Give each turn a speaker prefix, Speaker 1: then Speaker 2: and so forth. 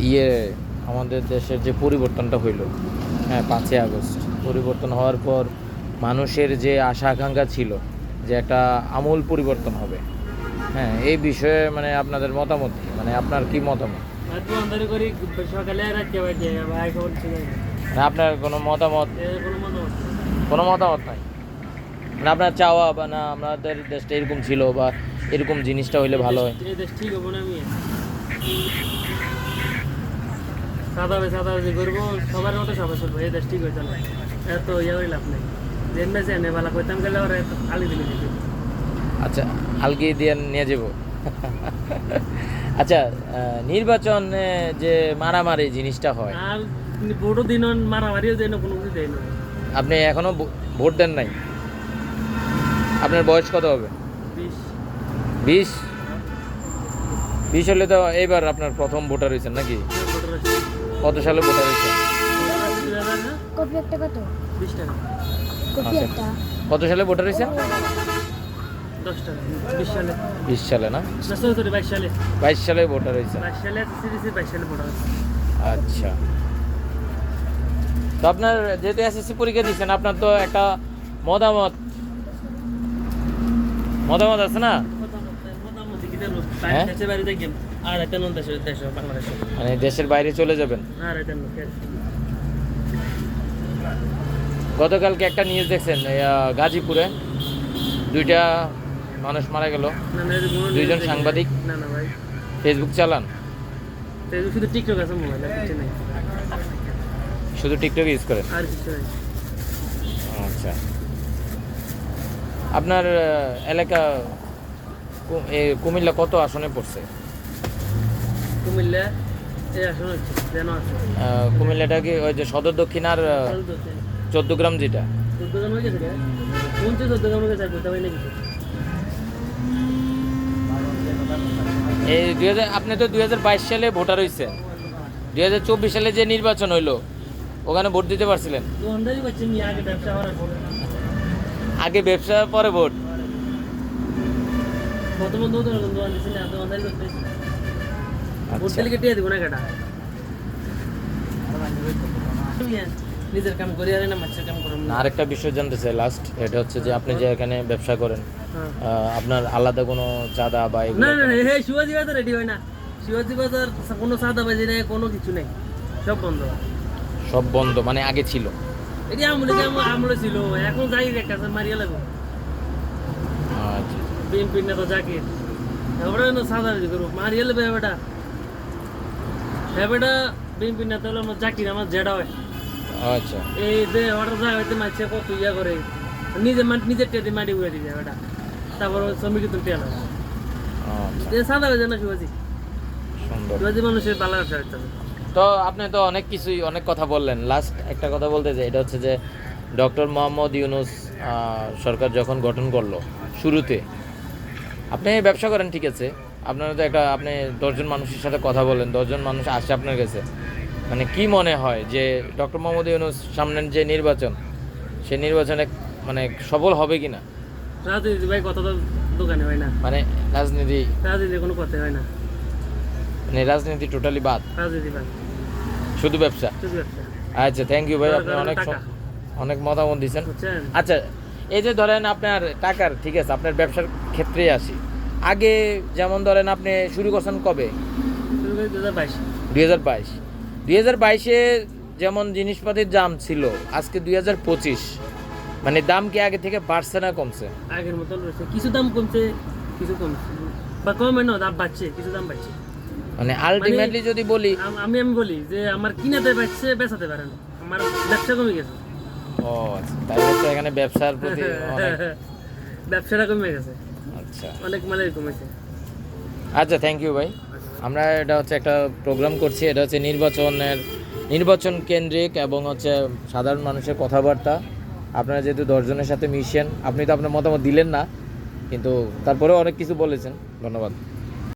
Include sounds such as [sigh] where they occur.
Speaker 1: ইয়ে আমাদের দেশের যে পরিবর্তনটা হইল হ্যাঁ পাঁচই আগস্ট। পরিবর্তন হওয়ার পর মানুষের যে আশা আকাঙ্ক্ষা ছিল যে একটা আমূল পরিবর্তন হবে হ্যাঁ এই বিষয়ে মানে আপনাদের মতামত? মানে আপনার কি মতামত। মানে আপনার কোনো মতামত?
Speaker 2: কোনো
Speaker 1: কোনো মতামত নাই? মানে আপনার চাওয়া বা না আমাদের দেশটা এরকম ছিল বা এরকম জিনিসটা হইলে ভালো হয়
Speaker 2: এই দেশ ঠিক হব না আমি সাদাবে সাদাবাজি করব সবার মতো সবাই চলবো এই দেশ ঠিক না এত ইয়ে হয়ে লাভ নেই। জেন মেসে এনে ভালো কইতাম গেলে ওরা এত আলি দিলে
Speaker 1: আচ্ছা আলগি দিয়ে নিয়ে যাব। আচ্ছা নির্বাচনে যে মারামারি জিনিসটা হয়।
Speaker 2: আর বড় দিন মারামারিও দেয় না কোনো কিছু দেয় না
Speaker 1: আপনি এখনও ভোট দেন নাই? আপনার বয়স কত হবে?
Speaker 2: বিশ?
Speaker 1: বিশ হলে তো এইবার আপনার প্রথম ভোটার হয়েছেন নাকি? কত সালে ভোটার
Speaker 2: হাজার না
Speaker 3: কপি একটা কত?
Speaker 2: টাকা।
Speaker 3: কপি
Speaker 1: আচ্ছা।
Speaker 3: একটা।
Speaker 1: কত সালে ভোটার
Speaker 2: টাকা। বিশ সালে।
Speaker 1: বিশ সালে না?
Speaker 2: বাইশ সালে।
Speaker 1: বাইশ সালে ভোটার
Speaker 2: আছে
Speaker 1: আচ্ছা। তো আপনার যেহেতু এসএসসি পরীক্ষা দিচ্ছেন আপনার তো একটা মতামত মতামত আছে না? হ্যাঁ?
Speaker 2: দেশের বাইরে দেখেন আর একটা নন দেশের বাংলাদেশে
Speaker 1: মানে দেশের বাইরে চলে যাবেন?
Speaker 2: এটা
Speaker 1: গতকালকে একটা নিউজ দেখছেন গাজীপুরে দুইটা মানুষ মারা গেল। দুইজন সাংবাদিক?
Speaker 2: না না ভাই।
Speaker 1: ফেসবুক চালান?
Speaker 2: ফেসবুক শুধু টিকটক আছে মোবাইল আর কিছু নেই।
Speaker 1: শুধু টিকটক ইউজ করেন?
Speaker 2: আর কিছু নেই।
Speaker 1: আচ্ছা। আপনার এলাকা কুমিল্লা কত আসনে পড়ছে?
Speaker 2: কুমিল্লা
Speaker 1: কুমিল্লাটা কি ওই যে সদর দক্ষিণ আর চোদ্দ গ্রাম যেটা? এই দুই হাজার আপনি তো দুই হাজার বাইশ সালে ভোটার হয়েছেন দুই হাজার চব্বিশ সালে যে নির্বাচন হইল ওখানে ভোট দিতে পারছিলেন?
Speaker 2: আগে ব্যবসা পরে।
Speaker 1: ভোট?
Speaker 2: ভোট
Speaker 1: আচ্ছা
Speaker 2: কেটে দিব না কেটা নিজের কাম করি আর না মাছের কাম করুন না।
Speaker 1: আরেকটা বিষয় জানতে চাই লাস্ট এটা হচ্ছে যে আপনি যে এখানে ব্যবসা করেন
Speaker 2: হ্যাঁ।
Speaker 1: আপনার আলাদা কোনো চাঁদা বা
Speaker 2: না না হে শিবাজি বাজার রেডি হয় না। শিবাজি বাজার কোনো সাদা বাজি নেই কোনো কিছু নেই। সব বন্ধ।
Speaker 1: সব বন্ধ মানে আগে ছিল।
Speaker 2: এটি আমলে কি আমলে ছিল এখন যাই একটা মারিয়া লাগবো।
Speaker 1: আচ্ছা
Speaker 2: বিএনপি নেতা জাকির। এবারে সাদা করব। মারিয়া লাগবে এবারটা এবারটা বিএনপি নেতা হলো আমার জাকির আমার জেডা হয়।
Speaker 1: আচ্ছা।
Speaker 2: এই যে অর্ডার যায় হইতে মারছে কত ইয়া করে। নিজে মা- নিজের টেতে মাটি উড়ে দিয়ে এবারটা তারপর শ্রমিক তুমি
Speaker 1: আচ্ছা।
Speaker 2: এই সাদা বাজি না শিবাজি? শিবাজি মানুষের পালা করতে
Speaker 1: তো আপনি তো অনেক কিছুই অনেক কথা বললেন। লাস্ট একটা কথা বলতে চাই এটা হচ্ছে যে ডক্টর মোহাম্মদ ইউনুস সরকার যখন গঠন করল শুরুতে আপনি ব্যবসা করেন ঠিক আছে? আপনারা তো একটা আপনি দশজন মানুষের সাথে কথা বলেন দশজন মানুষ আসে আপনার কাছে। মানে কি মনে হয় যে ডক্টর মোহাম্মদ ইউনুস সামনের যে নির্বাচন সে নির্বাচনে মানে সফল হবে কি না
Speaker 2: রাজনীতি ভাই কথা তো দোকানে হয় না।
Speaker 1: মানে রাজনীতি
Speaker 2: রাজনীতি কোনো কথা হয় না।
Speaker 1: মানে রাজনীতি টোটালি বাদ।
Speaker 2: রাজনীতি ভাই
Speaker 1: শুধু ব্যবসা?
Speaker 2: শুধু একটা
Speaker 1: আচ্ছা থ্যাংক ইউ ভাই আপনি অনেক অনেক মতামত দিচ্ছেন আচ্ছা এই যে ধরেন আপনার টাকার ঠিক আছে আপনার ব্যবসার ক্ষেত্রে আসি। আগে যেমন ধরেন আপনি শুরু করছেন কবে? দুই হাজার বাইশ। দুই হাজার বাইশে যেমন জিনিসপাতির দাম ছিল আজকে দুই হাজার পঁচিশ। মানে দাম কি আগে থেকে বাড়ছে না কমছে?
Speaker 2: আগের মতন রয়েছে। কিছু দাম কমছে কিছু কমছে। বা কমে না দাম বাড়ছে কিছু দাম বাড়ছে।
Speaker 1: মানে আলটিমেটলি যদি বলি
Speaker 2: আমি আমি বলি যে আমার কিনাতে বাড়ছে বেচাতে পারে না। আমার ব্যবসা কমে গেছে।
Speaker 1: ও আচ্ছা। তাই হচ্ছে এখানে ব্যবসার প্রতি [laughs]
Speaker 2: ব্যবসাটা কমে গেছে।
Speaker 1: আচ্ছা।
Speaker 2: অনেক মানে কমেছে
Speaker 1: আচ্ছা থ্যাংক ইউ ভাই। আমরা এটা হচ্ছে একটা প্রোগ্রাম করছি এটা হচ্ছে নির্বাচনের নির্বাচন কেন্দ্রিক এবং হচ্ছে সাধারণ মানুষের কথাবার্তা। আপনারা যেহেতু দশজনের সাথে মিশেন আপনি তো আপনার মতামত দিলেন না কিন্তু তারপরেও অনেক কিছু বলেছেন। ধন্যবাদ।